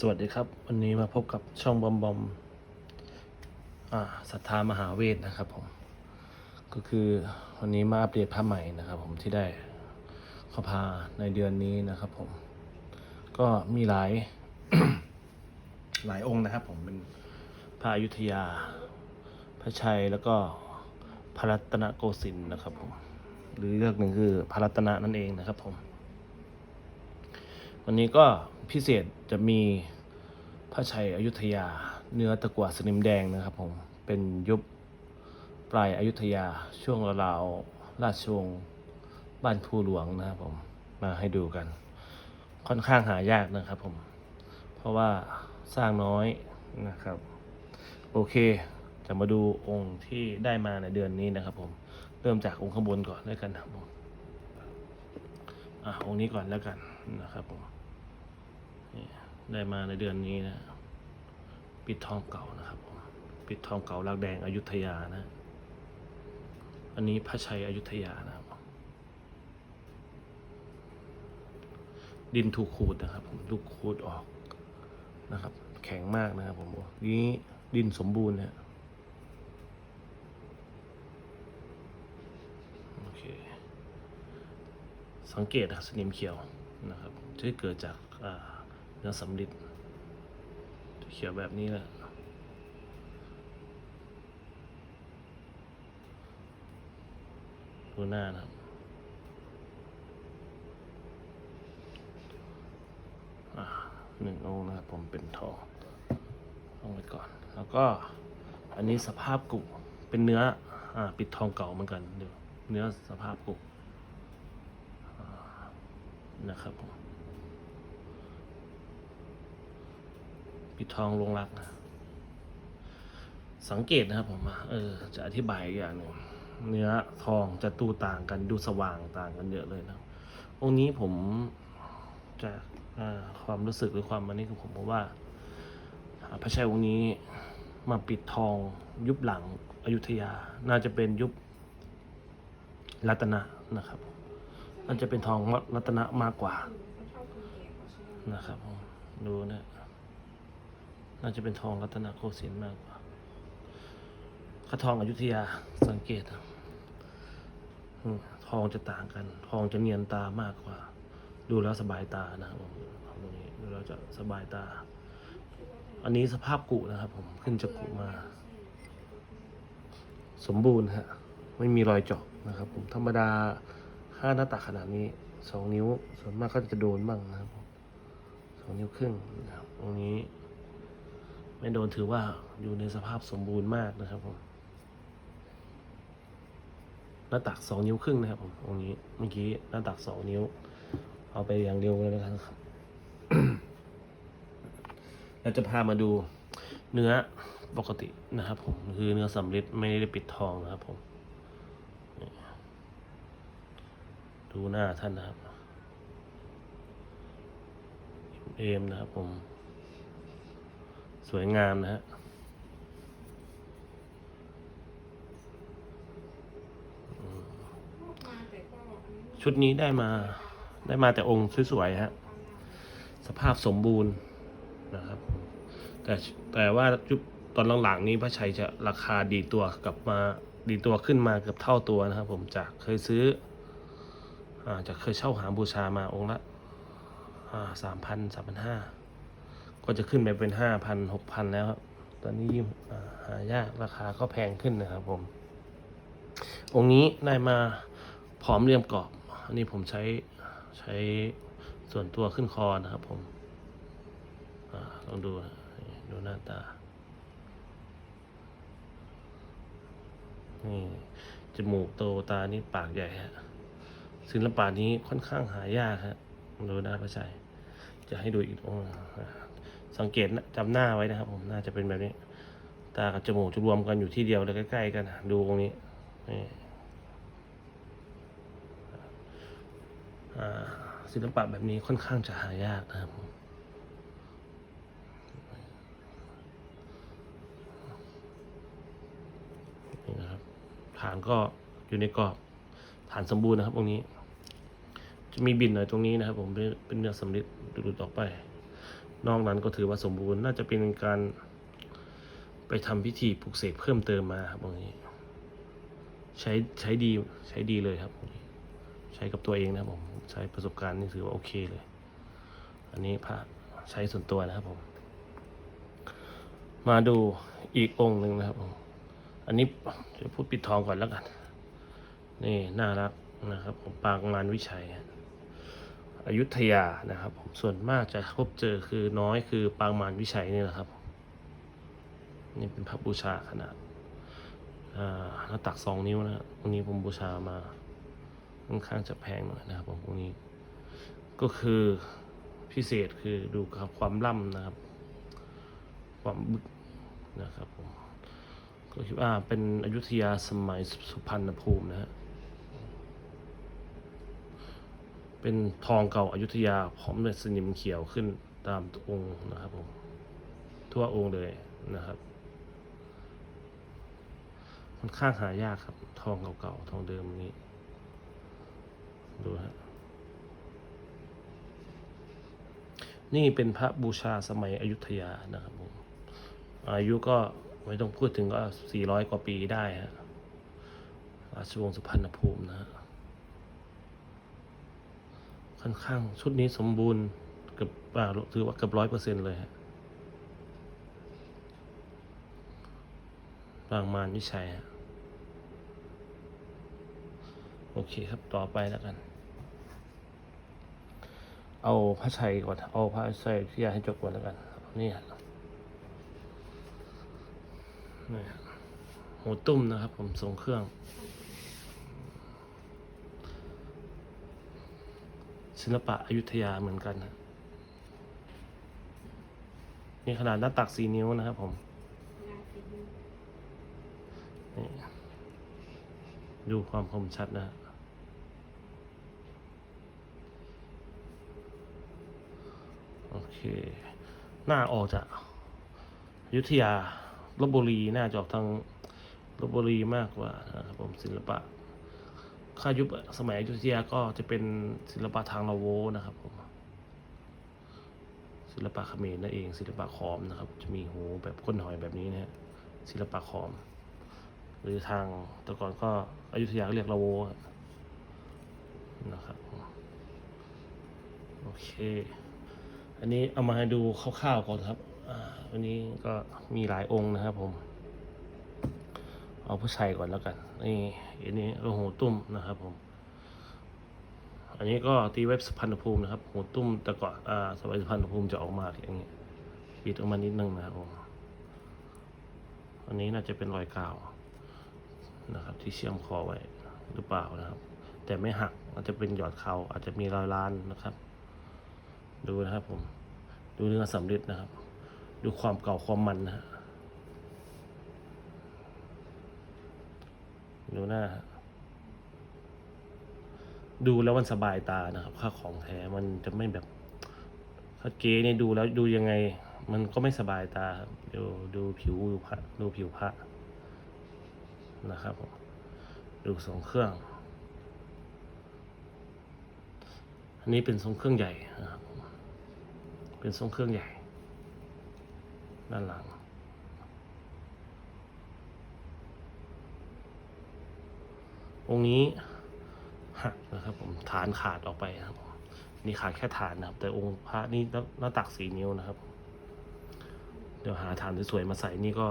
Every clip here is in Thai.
สวัสดีครับ วันนี้มาพบกับช่องบอมบอมอ่าศรัทธามหาเวทนะครับผม ก็คือวันนี้มาอัปเดตผ้าใหม่นะครับ ผมที่ได้ข้าพาในเดือนนี้นะครับ ผม ก็มีหลาย หลายองค์นะครับ ผมเป็นพระอยุธยา พระชัยแล้วก็พระรัตนโกสินทร์นะครับ ผม หรือเรื่องหนึ่งคือพระรัตนะนั่นเองนะครับ ผม วันนี้ก็พิเศษจะมีพระชัยอยุธยา เนื้อตะกั่วสนิมแดงนะครับผมเป็นยุคปลายอายุธยาช่วงราวราชวงศ์บ้านภูหลวงนะครับผมมาให้ดูกัน ค่อนข้างหายากนะครับผม เพราะว่าสร้างน้อยนะครับ โอเคจะมาดูองค์ที่ได้มาในเดือนนี้นะครับผม เริ่มจากองค์ข้างบนก่อนแล้วกันนะครับผม อะองค์นี้ก่อนแล้วกันนะครับผมนี่ได้มาในเดือนนี้นะ ปิดทองเก่านะครับผมปิดทองเก่าลักแดงอยุธยานะ อันนี้พระชัยอยุธยานะครับดินถูกขูดนะครับ ผมถูกขูดออกนะครับ แข็งมากนะครับผมนี้ดินสมบูรณ์นะโอเค สังเกตนะสนิมเขียวนะครับจะเกิดจากเนื้อสำลิดเขียวแบบนี้แหละดูหน้านะครับหนึ่งองค์นะครับผมเป็นทองเอาไว้ก่อน แล้วก็อันนี้สภาพกุเป็นเนื้ออปิดทองเก่าเหมือนกันเดี๋ยวเนื้อสภาพกุ นะครับ ปิดทองลงรัก สังเกตนะครับผมเออจะอธิบายอย่างหนึ่งเนื้อทองจะตูต่างกันดูสว่างต่างกันเยอะเลยนะองค์นี้ผมจะความรู้สึกหรือความมันนี้ของผมผมว่าอ่า พระชัยองค์นี้มาปิดทองยุบหลังอยุธยา น่าจะเป็นยุบรัตนะนะครับ มันจะเป็นทองรัตนะมากกว่านะครับผมดูนะน่าจะเป็นทองรัตนโกสินทร์มากกว่าถ้าทองอยุธยาสังเกตทองจะต่างกัน ทองจะเนียนตามากกว่า ดูแล้วสบายตานะครับผมตรงนี้ดูแล้วจะสบายตา อันนี้สภาพกุนะครับ ผมขึ้นจากกุมา สมบูรณ์ฮะไม่มีรอยเจาะนะครับ ผมธรรมดา ค่าหน้าตักขนาดนี้สองนิ้วส่วนมากก็จะโดนบ้างนะครับผมสองนิ้วครึ่งนะครับตรงนี้ ไม่โดนถือว่าอยู่ในสภาพสมบูรณ์มากนะครับผมหน้าตักสองนิ้วครึ่งนะครับผมตรงนี้เมื่อกี้หน้าตักสองนิ้ว เอาไปอย่างเร็วเลยนะครับเราจะพามาดูเนื้อปกตินะครับผมคือเนื้อสำริดไม่ได้ปิดทองนะครับผม ดูหน้าท่านนะครับเอมนะครับผม สวยงามนะฮะชุดนี้ได้มาได้มาแต่องค์สวยๆฮะ สภาพสมบูรณ์นะครับ แต่แต่ว่าจุดตอนหลังๆนี้พระชัยจะราคาดีตัวกลับมาดีตัวขึ้นมาเกือบเท่าตัวนะครับผมจากเคยซื้อ อาจะเคยเช่าหาบูชามาองค์ละสามพันสามพันห้าก็จะขึ้นไปเป็นห้าพันหกพันแล้วครับ ตอนนี้ยิ่งหายากราคาก็แพงขึ้นนะครับผม องค์นี้ได้มาผอมเรียมกรอบ อันนี้ผมใช้ใช้ส่วนตัวขึ้นคอนะครับผมอลองดูดูหน้าตา นี่จมูกโตตานี่ปากใหญ่ฮะ ศิลปะนี้ค่อนข้างหายากฮะดูน้าพระชัยจะให้ดูอีกองสังเกตนะจำหน้าไว้นะครับ ผมน่าจะเป็นแบบนี้ ตากับจมูกจะรวมกันอยู่ที่เดียวเลยใกล้ๆกันดูตรงนี้นศิลปะแบบนี้ค่อนข้างจะหายากนะครับนี่นะครับฐานก็อยู่ในกรอบฐานสมบูรณ์นะครับตรงนี้ จะมีบินหน่อยตรงนี้นะครับ ผมเป็นเนื้อสำลิดหลุดออกไป นอกนั้นก็ถือว่าสมบูรณ์น่าจะเป็นการไปทำพิธีปลุกเสกเพิ่มเติมมาครับตรงนี้ ใช้ใช้ดีใช้ดีเลยครับ ใช้กับตัวเองนะครับผมใช้ประสบการณ์นี่ถือว่าโอเคเลย อันนี้พระใช้ส่วนตัวนะครับผม มาดูอีกองค์หนึ่งนะครับผมอันนี้จะพูดปิดทองก่อนแล้วกัน นี่น่ารักนะครับผมปางมารวิชัย อยุธยานะครับผมส่วนมากจะพบเจอคือน้อยคือปางมารวิชัยนี่แหละครับ นี่เป็นพระบูชาขนาดหน้าตักสองนิ้วนะตรงนี้ผมบูชามาค่อนข้างจะแพงหน่อยนะครับผมตรงนี้ ก็คือพิเศษคือดูครับความล่ำนะครับ ความบึกนะครับผมก็คิดว่าเป็นอยุธยาสมัยสุพรรณภูมินะฮะ เป็นทองเก่าอายุทยาพร้อมด้วยสนิมเขียวขึ้นตามองค์นะครับผมทั่วองค์เลยนะครับค่อนข้างหายากครับ ทองเก่าๆทองเดิมนี้ ดูฮะนี่เป็นพระบูชาสมัยอยุธยานะครับผมอายุก็ไม่ต้องพูดถึงก็สี่ร้อยกว่าปีได้ฮะราชวงศ์สุพรรณภูมินะฮะ ค่อนข้างชุดนี้สมบูรณ์เกือบอ่าถือว่าเกือบร้อยเปอร์เซ็นเลยฮะบางมานวิชัยฮะโอเคครับต่อไปแล้วกัน เอาพระชัยก่อน เอาพระชัยที่อยากให้จบก่อนแล้วกันนี่ฮะนี่ฮะหูตุ้มนะครับ ผมทรงเครื่อง ศิลปะอยุธยาเหมือนกันนะนี่ขนาดหน้าตักสี่นิ้วนะครับผมนี่ดูความคมชัดนะโอเค หน้าออกจากอยุธยาลบบุรีน่าจะออกทางลบบุรีมากกว่านะครับผมศิลปะ ข้ายุคสมัยอยุธยาก็จะเป็นศิลปะทางลาโวนะครับผมศิลปะเขมรนั่นเอง ศิลปะขอมนะครับ จะมีหูแบบก้นหอยแบบนี้นะฮะศิลปะขอม หรือทางแต่ก่อนก็อยุธยาเรียกลาโวนะครับโอเค อันนี้เอามาให้ดูคร่าวๆก่อนครับอันนี้ก็มีหลายองค์นะครับผม เอาผู้ชายก่อนแล้วกันนี่อันนี้ก็หูตุ้มนะครับผม อันนี้ก็ตีเว็บสุพรรณภูมินะครับหูตุ้มต่ก่ออ่าสมัยสุพรรณภูมิจะออกมาอย่างนี้ยปิดออกมานิดนึงนะครับผมอันนี้น่าจะเป็นรอยกาวนะครับ ที่เชื่อมคอไว้หรือเปล่านะครับ แต่ไม่หักอาจจะเป็นหยอดเขาอาจจะมีรอยล้านนะครับ ดูนะครับผม ดูเนื้อสำริดนะครับ ดูความเก่าความมันนะฮะ ดูหน้า ดูแล้วมันสบายตานะครับ ค่าของแท้มันจะไม่แบบถ้าเก๊เนี่ยดูแล้วดูยังไง มันก็ไม่สบายตาครับดูดูผิวดูพระดูผิวพระนะครับผมดูทรงเครื่อง อันนี้เป็นทรงเครื่องใหญ่นะครับ เป็นทรงเครื่องใหญ่ ด้านหลัง องค์นี้หักนะครับผมฐานขาดออกไปครับนี่ขาดแค่ฐานนะครับ แต่องค์พระนี่หน้าหน้าตักสี่นิ้วนะครับ เดี๋ยวหาฐานสวยๆมาใส่นี่ก็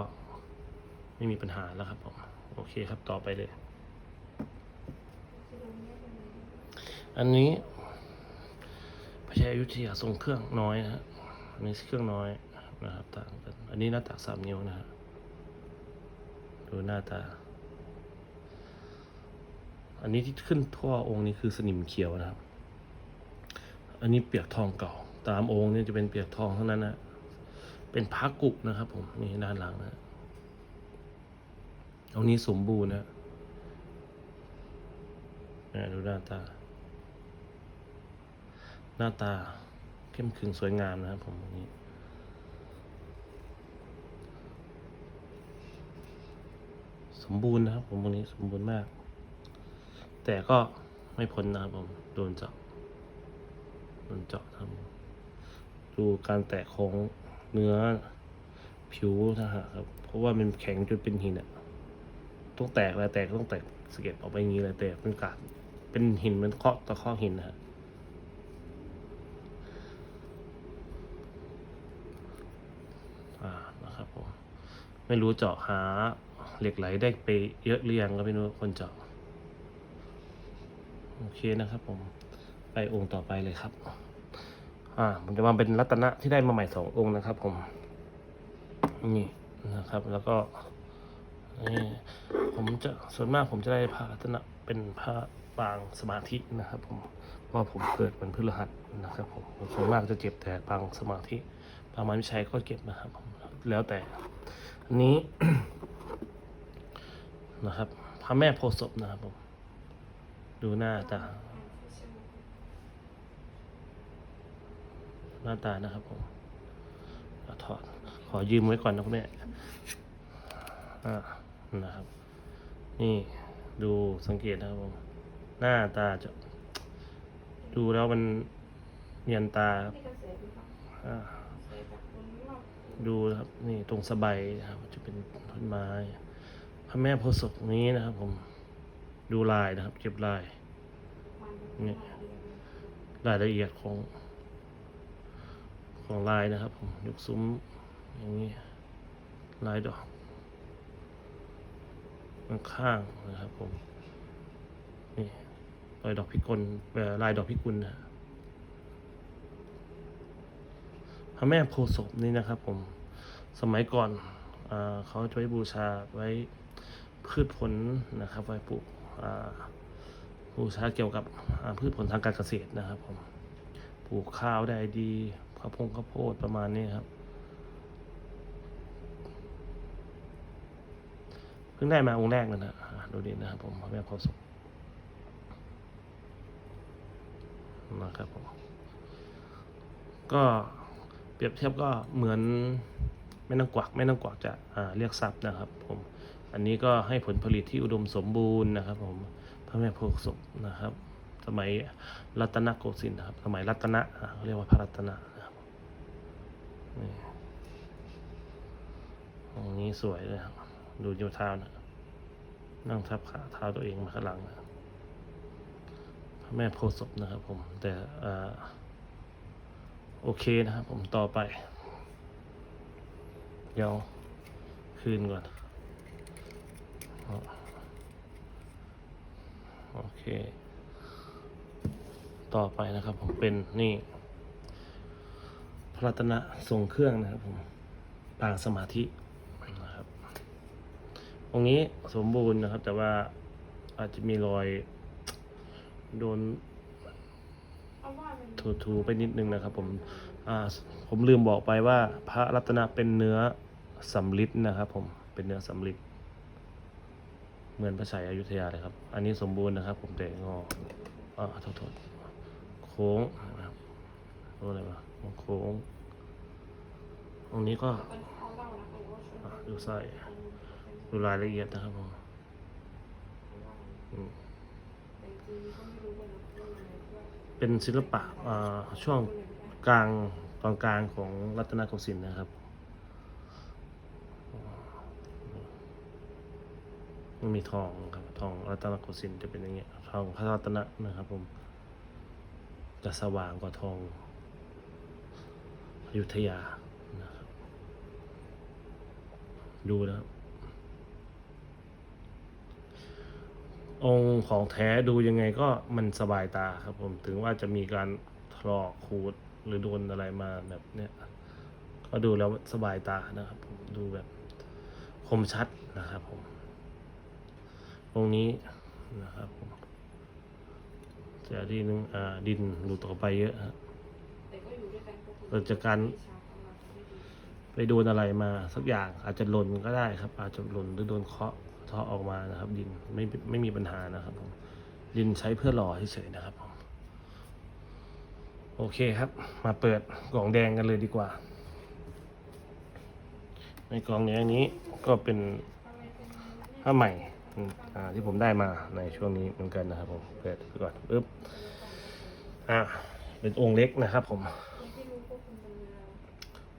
ไม่มีปัญหาแล้วครับผมโอเคครับต่อไปเลย อันนี้พระชายอยุธยาทรงเครื่องน้อยนะฮะอันนี้เครื่องน้อยนะครับต่างกันอันนี้หน้าตักสามนิ้วนะฮะดูหน้าตา อันนี้ที่ขึ้นทั่วองค์นี้คือสนิมเขียวนะครับ อันนี้เปียกทองเก่า ตามองค์นี่จะเป็นเปียกทองทั้งนั้นนะเป็นพระกุกนะครับ ผมนี่ด้านหลังนะองค์นี้สมบูรณ์นะนี่ดูหน้าตา หน้าตาเข้มขึงสวยงามนะครับผมองนี้สมบูรณ์นะครับผมองนี้สมบูรณ์มาก แต่ก็ไม่พ้นนะครับผมโดนเจาะโดนเจาะครับดูการแตกของเนื้อผิวนะฮะครับ เพราะว่ามันแข็งจนเป็นหินอะต้องแตกแล้วแตกต้องแตกสเก็ดออกไปอย่างนี้เลยแตกเป็นกากเป็นหินมันเคาะตะเคาะหินนะฮะอ่านะครับผมไม่รู้เจาะหาเหล็กไหลได้ไปเยอะหรือยังก็ไม่รู้คนเจาะ โอเคนะครับผมไปองค์ต่อไปเลยครับ อ่าผมจะมาเป็นรัตนะที่ได้มาใหม่สององค์นะครับ ผม นี่นะครับ แล้วก็นี่ผมจะส่วนมากผมจะได้พระรัตนะเป็นพระปางสมาธินะครับ ผมเพราะผมเกิดเป็นพฤหัสนะครับ ผมส่วนมากจะเจ็บแต่ปางสมาธิปางมารวิชัยก็เก็บนะครับ ผมแล้วแต่นี้นะครับพระแม่โพศพนะครับผม ดูหน้าตา หน้าตานะครับผมเอาถอด ขอยืมไว้ก่อนนะคุณแม่อ่านะครับ นี่ดูสังเกตนะครับผม หน้าตาจะ ดูแล้วมันเนียนตาครับอ่าดูนะครับ นี่ตรงสบายนะครับ จะเป็นต้นไม้ พระแม่โพธิ์ศพนี้นะครับผม ดูลายนะครับ เก็บลายนี่รายละเอียดของของลายนะครับผมยกซุ้มอย่างนี้ลายดอกข้างนะครับผมนี่รอยดอกพิกลลายดอกพิกุลนะพระแม่โพศพนี่นะครับผมสมัยก่อนอเขาจะไว้บูชาไว้พืชผลนะครับไว้ปลูก อ่าบูชาเกี่ยวกับพืชผลทางการเกษตรนะครับผมปลูกข้าวได้ดีข้าวโพงข้าวโพดประมาณนี้ครับเพิ่งได้มาองค์แรกเลยนะดูดีนะครับผมพระแม่พธิ์ศพนะครับผมก็เปรียบเทียบก็เหมือนแม่นางกวักแม่นางกวักจะเรียกทรัพย์นะครับผม อันนี้ก็ให้ผลผลิตที่อุดมสมบูรณ์นะครับ ผมพระแม่โพธิ์ศพนะครับ สมัยรัตนโกสินทร์นะครับ สมัยรัตนะเขาเรียกว่าพระรัตนะนะครับนี่ตรงนี้สวยเลยครับดูโยเท้านะนั่งทับขาเท้าตัวเองมาข้างหลังนะพระแม่โพธิ์ศพนะครับ ผมแต่อ่าโอเคนะครับผมต่อไป เดี๋ยวคืนก่อน โอเค ต่อไปนะครับผมเป็นนี่พระรัตนะทรงเครื่องนะครับผมปางสมาธินะครับตรงนี้สมบูรณ์นะครับ แต่ว่าอาจจะมีรอยโดนถูถูๆไปนิดนึงนะครับ ผมอ่าผมลืมบอกไปว่าพระรัตนะเป็นเนื้อสำลิดนะครับ ผมเป็นเนื้อสำลิด เหมือนพระชัยอยุธยาเลยครับ อันนี้สมบูรณ์นะครับ ผมแต่งออ่าโทษโทษโค้งนะครับรู้อะไรวะโค้งตรงนี้ก็ดูไส้ดูรายละเอียดนะครับผมอืมเป็นศิลปะอ่าช่วงกลางตอนกลางของรัตนโกสินทร์นะครับ มันมีทองครับทองรัตนโกสินทร์จะเป็นอย่างเงี้ยทองพระรัตนะนะครับ ผมจะสว่างกว่าทองอยุธยานะครับดูนะครับองค์ของแท้ดูยังไงก็มันสบายตาครับผมถึงว่าจะมีการถลอกขูดหรือโดนอะไรมาแบบเนี้ยก็ดูแล้วสบายตานะครับผมดูแบบคมชัดนะครับผม องค์นี้นะครับผมจะดินอ่าดินหลุดออกไปเยอะฮะแต่ก็อยู่ด้วยกันปกติเกิดจากการไปโดนอะไรมาสักอย่างอาจจะหล่นก็ได้ครับ อาจจะหล่นหรือโดนเคาะเทาะออกมานะครับ ดินไม่ไม่มีปัญหานะครับผมดินใช้เพื่อหล่อเฉยๆนะครับผมโอเคครับ มาเปิดกล่องแดงกันเลยดีกว่า ในกล่องแดงนี้ก็เป็นผ้าใหม่ อ่าที่ผมได้มาในช่วงนี้เหมือนกันนะครับผมเปิดก่อนปึ๊บอ่าเป็นองค์เล็กนะครับผม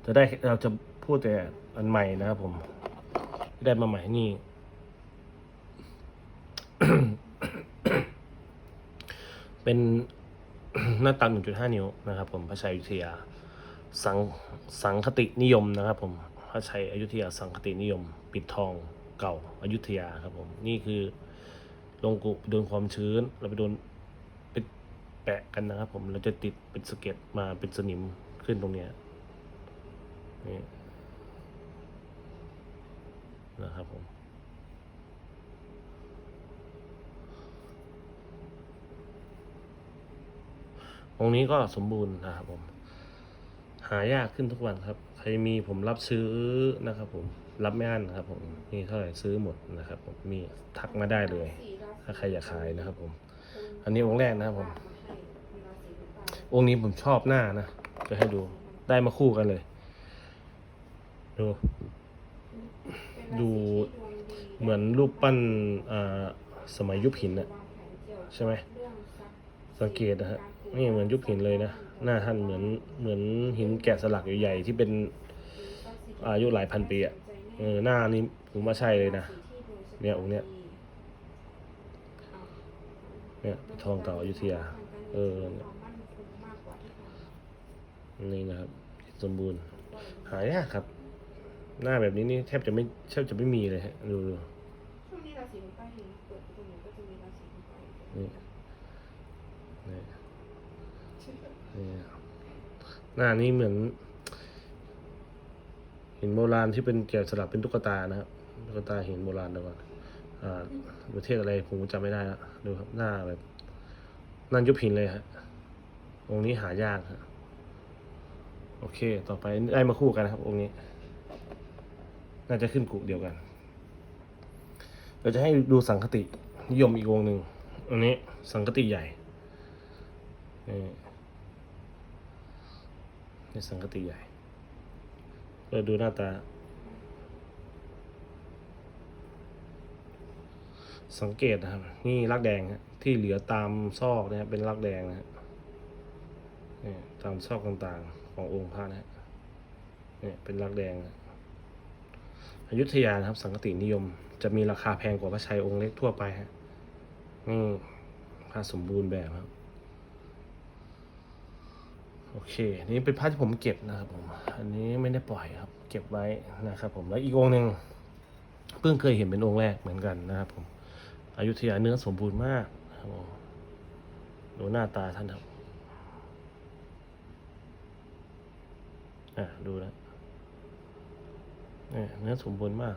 จะได้เราจะพูดแต่อันใหม่นะครับผมได้มาใหม่นี่เป็นหน้าตัก1.5 นิ้วนะครับ ผมพระชัยอยุธยาสังสังคตินิยมนะครับ ผมพระชัยอยุธยาสังคตินิยม ปิดทอง เก่าอายุทยาครับผม นี่คือลงกุโดนความชื้น เราไปโดนไปแปะกันนะครับ ผมเราจะติดเป็นสะเก็ดมาเป็นสนิมขึ้นตรงเนี้ยนี่นะครับผมองนี้ก็สมบูรณ์นะครับผม หายากขึ้นทุกวันครับ ใครมีผมรับซื้อนะครับผม รับไม่อั้นครับผมมีเท่าไหร่ซื้อหมดนะครับผมมีทักมาได้เลย ถ้าใครอยากขายนะครับผม อันนี้องค์แรกนะครับผมองค์นี้ผมชอบหน้านะจะให้ดูได้มาคู่กันเลย ดู ดูเหมือนรูปปั้นอ่าสมัยยุคหินน่ะใช่ไหมสังเกตนะฮะนี่เหมือนยุคหินเลยนะหน้าท่านเหมือนเหมือนหินแกะสลักใหญ่ๆที่เป็นอายุหลายพันปีอะ เออหน้านี้ผมว่าใช่เลยนะ เนี่ยองค์เนี้ยเนี่ยทองเก่าอยุธยา เออนี่นะครับ สมบูรณ์ หายากครับ หน้าแบบนี้นี่แทบจะไม่แทบจะไม่มีเลยฮะดูดูช่วงนี้ราศีของใต้เห็นเปิดตรงนี้ก็จะมีราศีของใต้นี่นี่นี่หน้านี้เหมือน หินโบราณที่เป็นแกะสลักเป็นตุ๊กตานะครับตุ๊กตาหินโบราณเดียวก่อนอ่าประเทศอะไรผมจำไม่ได้ละดูครับหน้าแบบนั่นยุบหินเลยฮะองค์นี้หายากฮะโอเค ต่อไปได้มาคู่กันนะครับ องค์นี้ น่าจะขึ้นกุเดียวกัน เราจะให้ดูสังคตินิยมอีกวงหนึ่งอันนี้สังกติใหญ่นี่นี่สังกติใหญ่ เราดูหน้าตา สังเกตนะครับ นี่รักแดงฮะที่เหลือตามซอกนะครับเป็นรักแดงนะฮะนี่ตามซอกต่างๆ ขององค์พระนะฮะเนี่ยเป็นรักแดงนะอยุธยานะครับ สังกตินิยม จะมีราคาแพงกว่าพระชัยองค์เล็กทั่วไปฮะนี่ผ้าสมบูรณ์แบบครับ โอเค นี่เป็นผ้าที่ผมเก็บนะครับผม อันนี้ไม่ได้ปล่อยครับ เก็บไว้นะครับผม แล้วอีกองหนึ่งเพิ่งเคยเห็นเป็นองค์แรกเหมือนกันนะครับผม อยุธยาเนื้อสมบูรณ์มากครับผมดูหน้าตาท่านครับ อะดูแล้วเนี่ยเนื้อสมบูรณ์มาก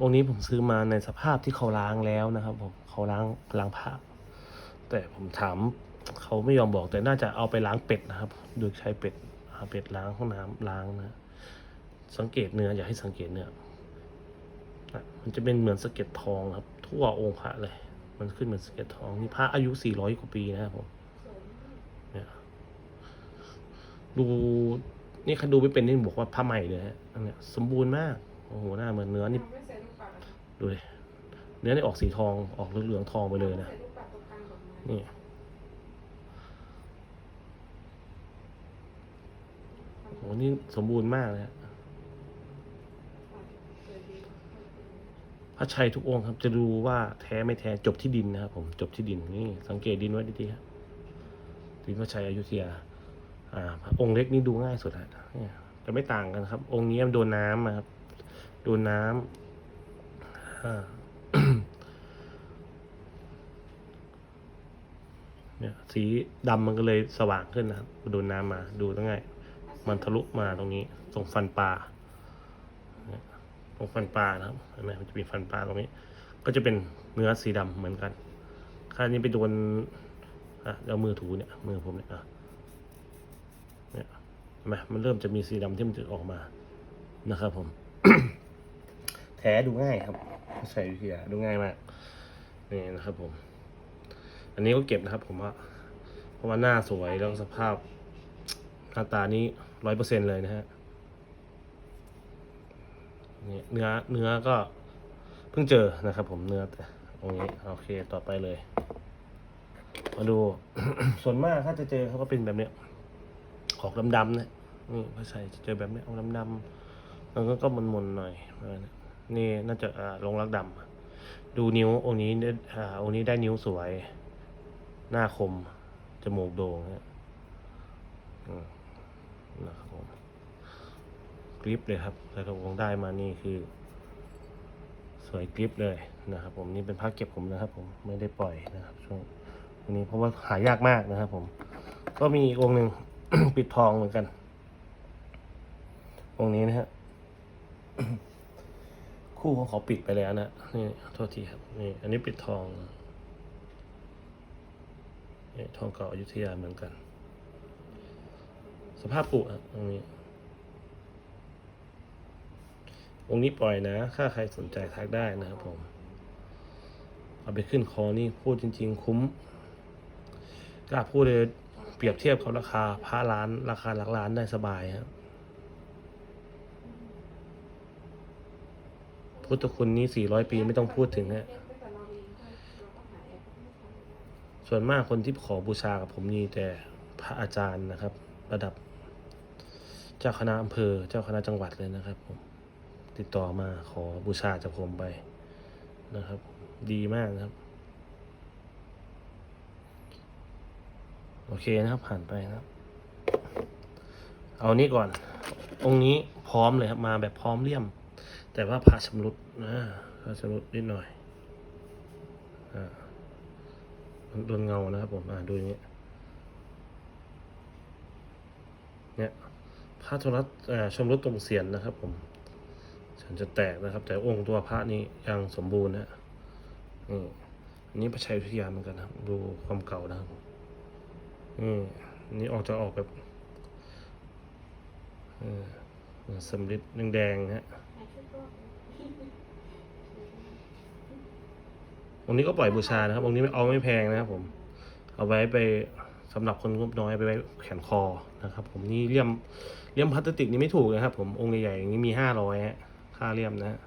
องค์นี้ผมซื้อมาในสภาพที่เขาล้างแล้วนะครับผม เขาล้างล้างผ้าแต่ผมถาม เขาไม่ยอมบอกแต่น่าจะเอาไปล้างเป็ดนะครับ โดยใช้เป็ดเอาเป็ดล้างห้องน้ำล้างนะสังเกตเนื้ออย่าให้สังเกตเนื้อะมันจะเป็นเหมือนสะเก็ดทองครับ ทั่วองค์พระเลย มันขึ้นเหมือนสะเก็ดทองนี่พระอายุสี่ร้อยกว่าปีนะครับผมเนี่ยดูนี่ใครดูไม่เป็นนี่บอกว่าผ้าใหม่เลยฮะอันเนี้ยสมบูรณ์มากโอ้โหหน้าเหมือนเนื้อนี่ไม่ใส่ลูกปัดดูดิเนื้อนี่ออกสีทองออกเหลืองๆทองไปเลยนะนี่ โหนี่สมบูรณ์มากเลยพระชัยทุกองค์ครับ จะดูว่าแท้ไม่แท้จบที่ดินนะครับผมจบที่ดินนี่ สังเกตดินไว้ดีๆครับดินพระชัยอยุธยาอ่าองค์เล็กนี่ดูง่ายสุดฮะจะไม่ต่างกันครับ องค์นี้โดนน้ำนะครับโดนน้ำเนี่ยสีดำมันก็เลยสว่างขึ้นนะครับโดนน้ำมาดูตั้งไง มันทะลุมาตรงนี้ตรงฟันปลาเนี่ยตรงฟันปลานะครับเห็นไหมมันจะมีฟันปลาตรงนี้ ก็จะเป็นเนื้อสีดำเหมือนกันค่านี้ไปโดนอะเอามือถูเนี่ยมือผมเนี่ยอะเนี่ยเห็นไหมมันเริ่มจะมีสีดำที่มันจะออกมานะครับผมแท้ดูง่ายครับใส่วิทยาดูง่ายมากนี่นะครับผม อันนี้ก็เก็บนะครับ ผมว่า เพราะว่าหน้าสวยแล้วสภาพหน้าตานี้ ร้อยเปอร์เซ็นเลยนะฮะนี่เนื้อเนื้อก็เพิ่งเจอนะครับ ผมเนื้อตรงนี้โอเคต่อไปเลย มาดู ส่วนมากถ้าจะเจอเขาก็เป็นแบบเนี้ยออกดำๆนะนี่พระชัยจะเจอแบบนี้องค์ดำๆแล้วก็ก็มนๆหน่อยนี่น่าจะอ่าลงรักดำดูนิ้วองค์นี้ได้อ่าองค์นี้ได้นิ้วสวย หน้าคมจมูกโด่งฮะอืม นะครับผมกริปเลยครับแล้วก็องได้มานี่คือ สวยกริปเลยนะครับ ผมนี่เป็นภาพเก็บผมนะครับ ผมไม่ได้ปล่อยนะครับ ช่วงวันนี้เพราะว่าหายากมากนะครับผมก็มีอีกองหนึ่งปิดทองเหมือนกัน องนี้นะฮะคู่ของเขาปิดไปแล้วนะนี่โทษทีครับนี่อันนี้ปิดทองนี่ทองเก่าอยุธยาเหมือนกัน สภาพปุอะตรงนี้องนี้ปล่อยนะ ถ้าใครสนใจทักได้นะครับผม เอาไปขึ้นคอนี่พูดจริง ๆ คุ้มกล้าพูดเลยเปรียบเทียบกับราคาพระล้านราคาหลักล้านได้สบายครับพุทธคุณนี้สี่ร้อยปีไม่ต้องพูดถึงฮะ ส่วนมากคนที่ขอบูชากับผมนี่แต่พระอาจารย์นะครับ ระดับ เจ้าคณะอำเภอ เจ้าคณะจังหวัดเลยนะครับผมติดต่อมาขอบูชาจากผมไปนะครับ ดีมากนะครับ โอเคนะครับผ่านไปนะครับ เอานี้ก่อน องค์นี้พร้อมเลยครับมาแบบพร้อมเลี่ยม แต่ว่าพระชำรุดนะพระชำรุดนิดหน่อยอ่าโดนเงานะครับผมอ่าดูอย่างเงี้ยเนี่ย พระชมรัตอ่าชมรุดตรงเสียนนะครับ ผมฉันจะแตกนะครับ แต่องค์ตัวพระนี่ยังสมบูรณ์นะนี่อันนี้พระชัยวิทยาเหมือนกันนะครับ ดูความเก่านะครับนี่อันนี้ออกจะออกแบบเออสำริดแดงๆนะฮะองค์นี้ก็ปล่อยบูชานะครับองค์นี้เอาไม่แพงนะครับผม เอาไว้ไป สำหรับคนงบน้อยไปไว้แขนคอนะครับ ผมนี่เลี่ยมเลี่ยมพลาสติกนี่ไม่ถูกนะครับ ผมองค์ใหญ่ๆอย่างนี้มีห้าร้อยค่าเลี่ยมนะฮะ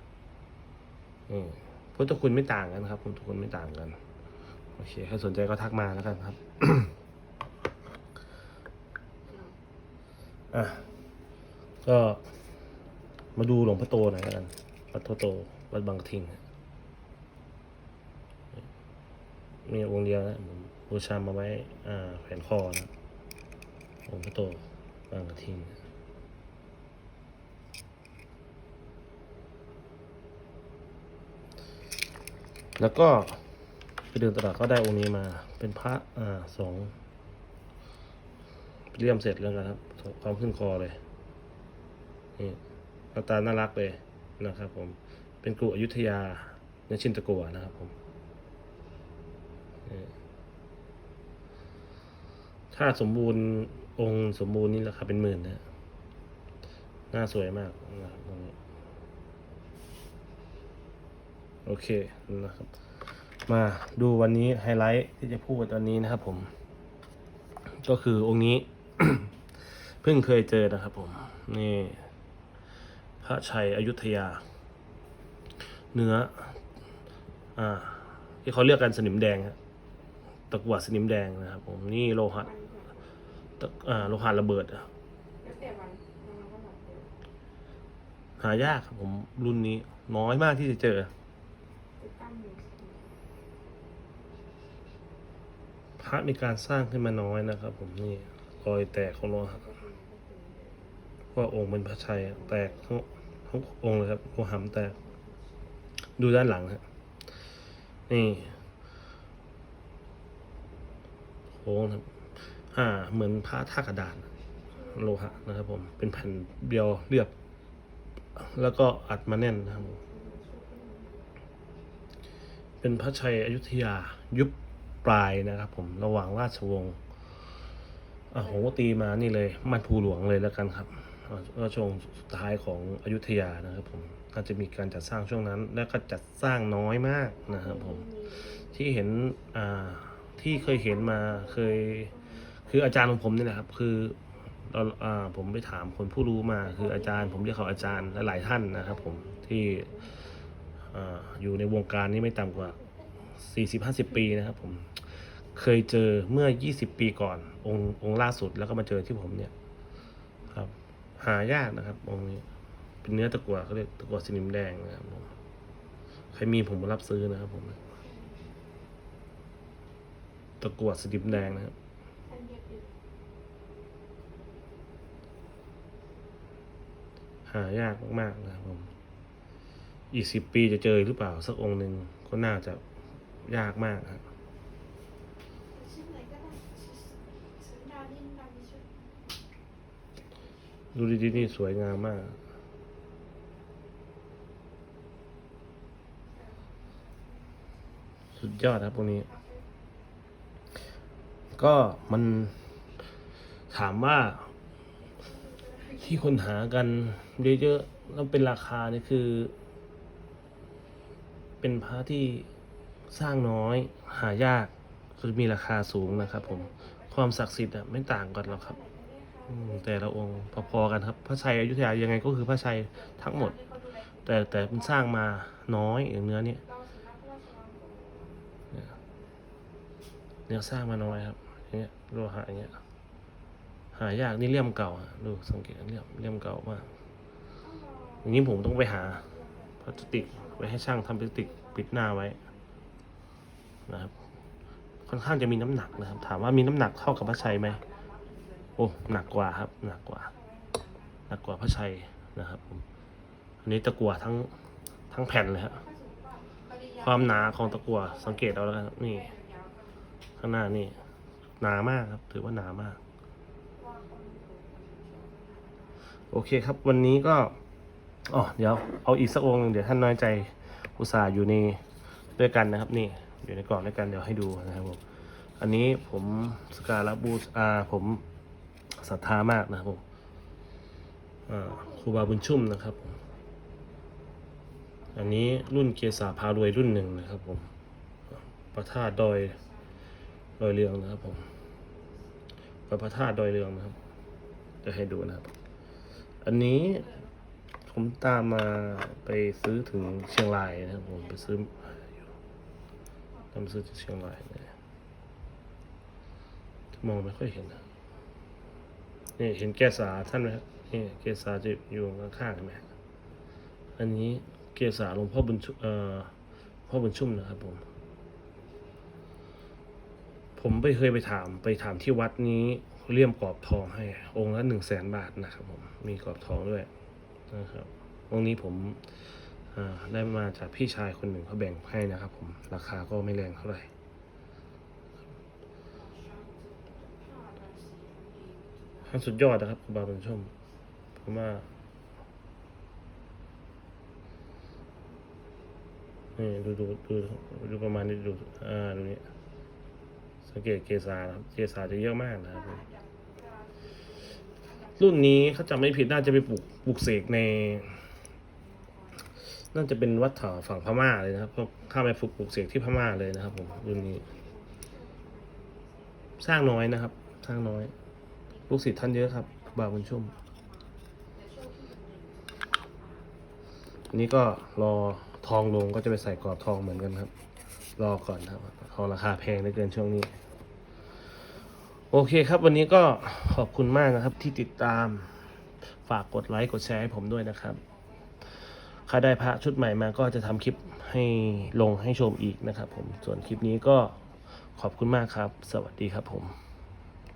อืมพุทธคุณไม่ต่างกันครับพุทธคุณไม่ต่างกันโอเคใครสนใจก็ทักมาแล้วกันครับอะก็มาดูหลวงพ่อโตหน่อยกันวัดโตโตวัดบางกะทิงมีองค์เดียวนะ บูชามาไว้แขวนคอนะองค์พระโตบางกระทิงแล้วก็ไปเดินตลาดก็ได้องค์นี้มาเป็นพระอ่าสองเลี่ยมเสร็จแล้วกันครับความขึ้นคอเลยนี่หน้าตาน่ารักเลยนะครับ ผมเป็นกรุอยุธยาในชินตะกัวนะครับผม ถ้าสมบูรณ์องค์สมบูรณ์นี่ราคาเป็นหมื่นนะหน้าสวยมากนะครับตรงนี้โอเคนะครับ มาดูวันนี้ไฮไลท์ที่จะพูดวันนี้นะครับผม ก็คือองค์นี้ เพิ่งเคยเจอนะครับผม นี่ พระชัยอยุธยา เนื้อ อ่า ที่เขาเรียกกันสนิมแดงครับ ตะกั่วสนิมแดงนะครับผมนี่โลหะตะอ่าโลหะระเบิดอะหายากครับผมรุ่นนี้น้อยมากที่จะเจอพระมีการสร้างขึ้นมาน้อยนะครับผมนี่รอยแตกของโลหะเพราองค์เป็นพระชัยแตกทั้งทั้งองค์เลยครับโลหะแตก ดูด้านหลังฮะนี่ โค้งครับอ่า เหมือนพระท่ากระดานโลหะนะครับผม เป็นแผ่นเดียวเรียบ แล้วก็อัดมาแน่นนะครับ เป็นพระชัยอยุธยายุบปลายนะครับ ผม ระหว่างราชวงศ์อะผมก็ตีมานี่เลยมันภูหลวงเลยแล้วกันครับอ่าก็ช่วงสุดท้ายของอยุธยานะครับ ผมก็จะมีการจัดสร้างช่วงนั้น แล้วก็จัดสร้างน้อยมากนะครับ ผม ที่เห็นอ่า ที่เคยเห็นมาเคย คืออาจารย์ของผมนี่แหละครับ คือเราอ่าผมไปถามคนผู้รู้มา คืออาจารย์ ผมเรียกเขาอาจารย์หลายท่านนะครับ ผมที่อ่าอยู่ในวงการนี้ไม่ต่ำกว่า 40-50 ปีนะครับ ผมเคยเจอเมื่อ 20 ปีก่อน องค์องค์ล่าสุดแล้วก็มาเจอที่ผมเนี่ยครับ หายากนะครับ องค์นี้เป็นเนื้อตะกั่วเขาเรียกตะกั่วสนิมแดงนะครับผมใครมีผมรับซื้อนะครับผม ตะกั่วสนิมแดงนะครับอันเดียวอยู่หายากมากๆนะครับผมอีกสิบปีจะเจอหรือเปล่าสักองค์หนึ่งก็น่าจะยากมากครับชิ้นไหนก็ได้ชิ้นดาวนี่ดาวมีชุดดูดีๆนี่สวยงามมาก สุดยอดครับพวกนี้ ก็มันถามว่าที่คนหากันเยอะๆแล้วเป็นราคานี่คือ เป็นพระที่สร้างน้อยหายากจะมีราคาสูงนะครับผมความศักดิ์สิทธิ์อะไม่ต่างกันหรอกครับแต่ละองค์พอๆกันครับ พระชัยอยุธยายังไงก็คือพระชัยทั้งหมด แต่แต่มันสร้างมาน้อยอย่างเนื้อเนักพระราชวังโบเนื้อสร้างมาน้อยครับ เงี้ยโลหะอย่างเงี้ย หายากนี่เลี่ยมเก่าดูสังเกตเลี่ยมเลี่ยมเก่ามากอย่างนี้ผมต้องไปหาพลาสติกไว้ให้ช่างทำพลาสติกปิดหน้าไว้นะครับ ค่อนข้างจะมีน้ำหนักนะครับ ถามว่ามีน้ำหนักเท่ากับพระชัยไหมโอ้หนักกว่าครับ หนักกว่า หนักกว่าพระชัยนะครับผมอันนี้ตะกั่วทั้งทั้งแผ่นเลยครับความหนาของตะกั่วสังเกตเอาแล้วกันนี่ ข้างหน้านี่ หนามากครับ ถือว่าหนามาก โอเคครับ วันนี้ก็อ๋อเดี๋ยวเอาอีกสักองค์หนึ่งเดี๋ยวท่านน้อยใจอุตส่าห์อยู่ในด้วยกันนะครับ นี่อยู่ในกล่องด้วยกันเดี๋ยวให้ดูนะครับผมอันนี้ผมสการะบูชาผมศรัทธามากนะครับผมครูบาบุญชุ่มนะครับ อันนี้รุ่นเกษาพารวยรุ่นหนึ่งนะครับผมพระธาตุดอย ดอยเรืองนะครับผมพระธาตุดอยเรืองนะครับ จะให้ดูนะครับ อันนี้ผมตามมาไปซื้อถึงเชียงรายนะครับผมไปซื้ออยู่ตามซื้อที่เชียงรายเลยมองไม่ค่อยเห็นนะนี่เห็นแกสาท่านไหมครับนี่เกษาจะอยู่ข้างๆเห็นไหมอันนี้เกษาหลวงพ่อบุญชุเอ่อพ่อบุญชุ่มนะครับผม ผมไปเคยไปถามไปถามที่วัดนี้เลี่ยมกรอบทองให้ องค์ละหนึ่งแสนบาทนะครับผมมีกรอบทองด้วยนะครับองค์นี้ผมได้มาจากพี่ชายคนหนึ่งเขาแบ่งให้นะครับผมราคาก็ไม่แรงเท่าไหร่ท่านสุดยอดนะครับครูบาบุญชมผมว่านี่ดูดูดูดูประมาณนี้ดูอ่าดูนี้ สังเกตเกษาครับเกษาจะเยอะมากนะครับ รุ่นนี้เขาจำไม่ผิดน่าจะไปปลูกปลูกเสกใน น่าจะเป็นวัดแถวฝั่งพม่าเลยนะครับเพราะข้าไปฝึกปลูกเสกที่พม่าเลยนะครับ ผมรุ่นนี้ สร้างน้อยนะครับ สร้างน้อย ลูกศิษย์ท่านเยอะครับบาบุญชุ่มนนี้ก็รอทองลงก็จะไปใส่กรอบทองเหมือนกันครับ รอก่อนครับ องราคาแพงเหลือเกินช่วงนี้ โอเคครับ วันนี้ก็ขอบคุณมากนะครับที่ติดตามฝากกดไลค์กดแชร์ให้ผมด้วยนะครับถ้าได้พระชุดใหม่มาก็จะทำคลิปให้ลงให้ชมอีกนะครับผมส่วนคลิปนี้ก็ขอบคุณมากครับ สวัสดีครับผม